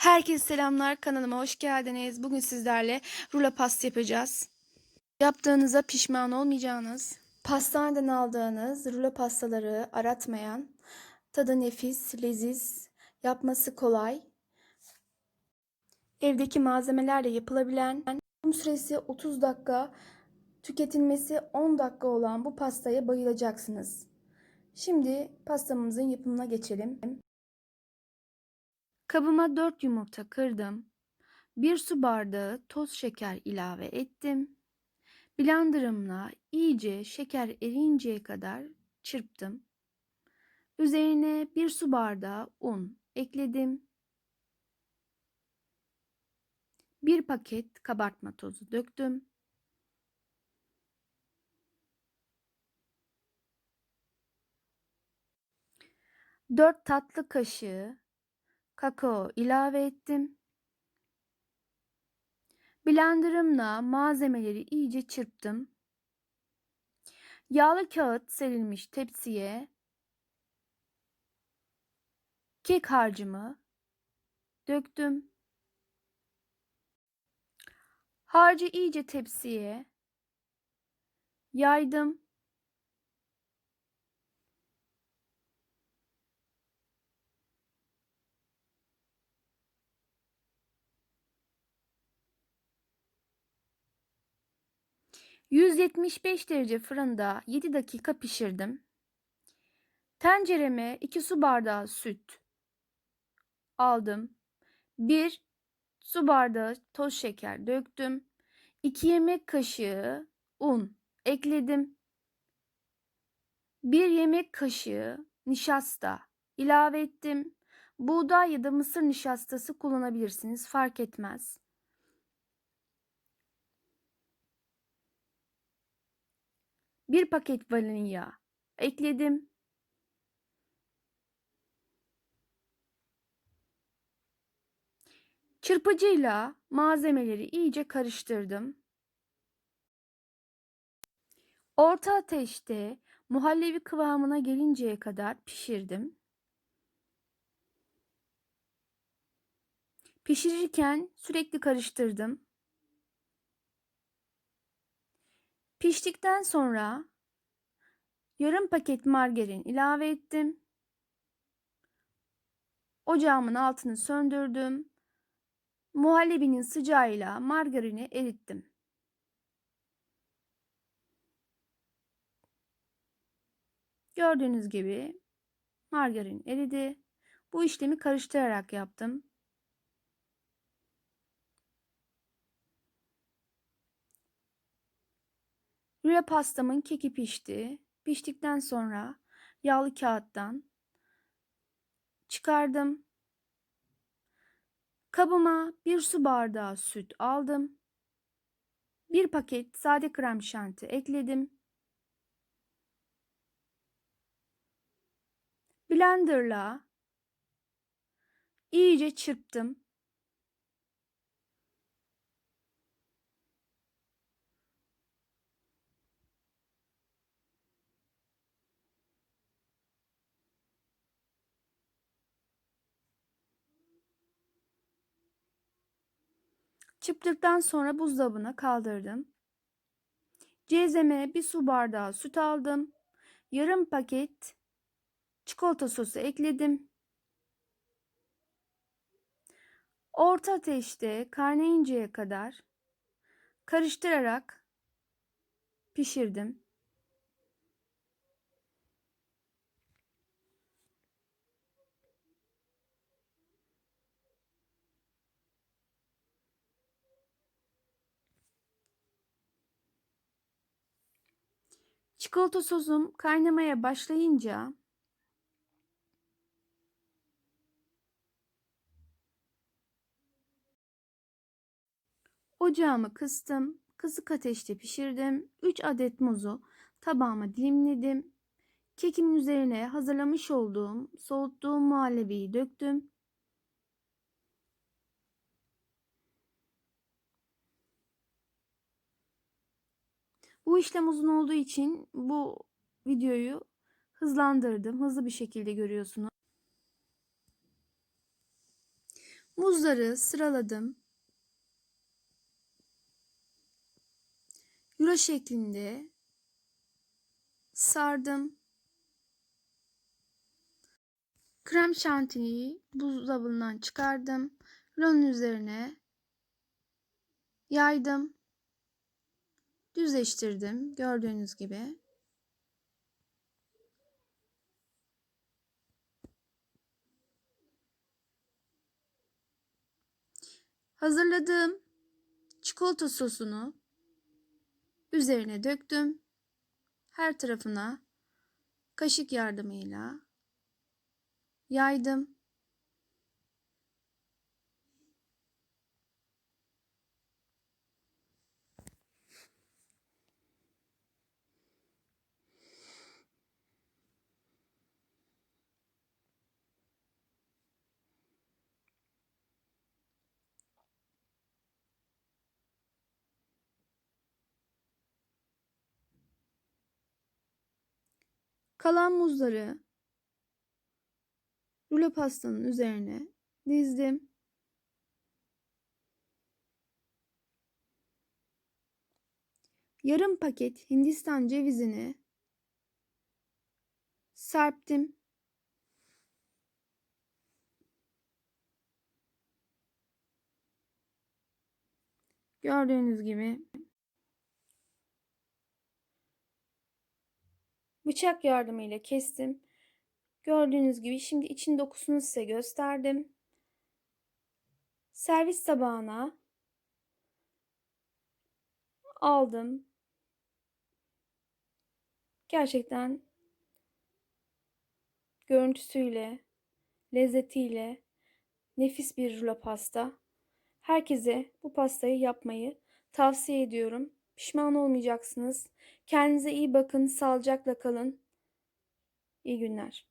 Herkese selamlar kanalıma hoş geldiniz. Bugün sizlerle rulo pasta yapacağız. Yaptığınıza pişman olmayacağınız, pastaneden aldığınız rulo pastaları aratmayan, tadı nefis, leziz, yapması kolay, evdeki malzemelerle yapılabilen, yapım süresi 30 dakika, tüketilmesi 10 dakika olan bu pastaya bayılacaksınız. Şimdi pastamızın yapımına geçelim. Kabıma 4 yumurta kırdım. 1 su bardağı toz şeker ilave ettim. Blenderımla iyice şeker eriyinceye kadar çırptım. Üzerine 1 su bardağı un ekledim. 1 paket kabartma tozu döktüm. Dört tatlı kaşığı kakao ilave ettim. Blenderımla malzemeleri iyice çırptım. Yağlı kağıt serilmiş tepsiye kek harcımı döktüm. Harcı iyice tepsiye yaydım. ...175 derece fırında 7 dakika pişirdim. Tencereme 2 su bardağı süt aldım. 1 su bardağı toz şeker döktüm. 2 yemek kaşığı un ekledim. 1 yemek kaşığı nişasta ilave ettim. Buğday ya da mısır nişastası kullanabilirsiniz fark etmez. Bir paket vanilya ekledim. Çırpıcıyla malzemeleri iyice karıştırdım. Orta ateşte muhallebi kıvamına gelinceye kadar pişirdim. Pişirirken sürekli karıştırdım. Piştikten sonra yarım paket margarin ilave ettim. Ocağımın altını söndürdüm. Muhallebinin sıcağıyla margarini erittim. Gördüğünüz gibi margarin eridi. Bu işlemi karıştırarak yaptım. Rüle pastamın keki pişti. Piştikten sonra yağlı kağıttan çıkardım. Kabıma bir su bardağı süt aldım. Bir paket sade krem şanti ekledim. Blenderla iyice çırptım. Çıptıktan sonra buzdolabına kaldırdım. Cezeme bir su bardağı süt aldım. Yarım paket çikolata sosu ekledim. Orta ateşte kaynayinceye kadar karıştırarak pişirdim. Çikolata sosum kaynamaya başlayınca ocağımı kıstım. Kısık ateşte pişirdim. 3 adet muzu tabağıma dilimledim. Kekimin üzerine hazırlamış olduğum soğuttuğum muhallebiyi döktüm. Bu işlem uzun olduğu için bu videoyu hızlandırdım. Hızlı bir şekilde görüyorsunuz. Muzları sıraladım. Euro şeklinde sardım. Krem şantiyi buzdolabından çıkardım. Rulonun üzerine yaydım. Düzleştirdim gördüğünüz gibi. Hazırladığım çikolata sosunu üzerine döktüm. Her tarafına kaşık yardımıyla yaydım. Kalan muzları rulo pastanın üzerine dizdim. Yarım paket Hindistan cevizini serptim. Gördüğünüz gibi bıçak yardımıyla kestim. Gördüğünüz gibi şimdi için dokusunu size gösterdim. Servis tabağına aldım. Gerçekten görüntüsüyle, lezzetiyle nefis bir rulo pasta. Herkese bu pastayı yapmayı tavsiye ediyorum. Pişman olmayacaksınız. Kendinize iyi bakın, sağlıcakla kalın. İyi günler.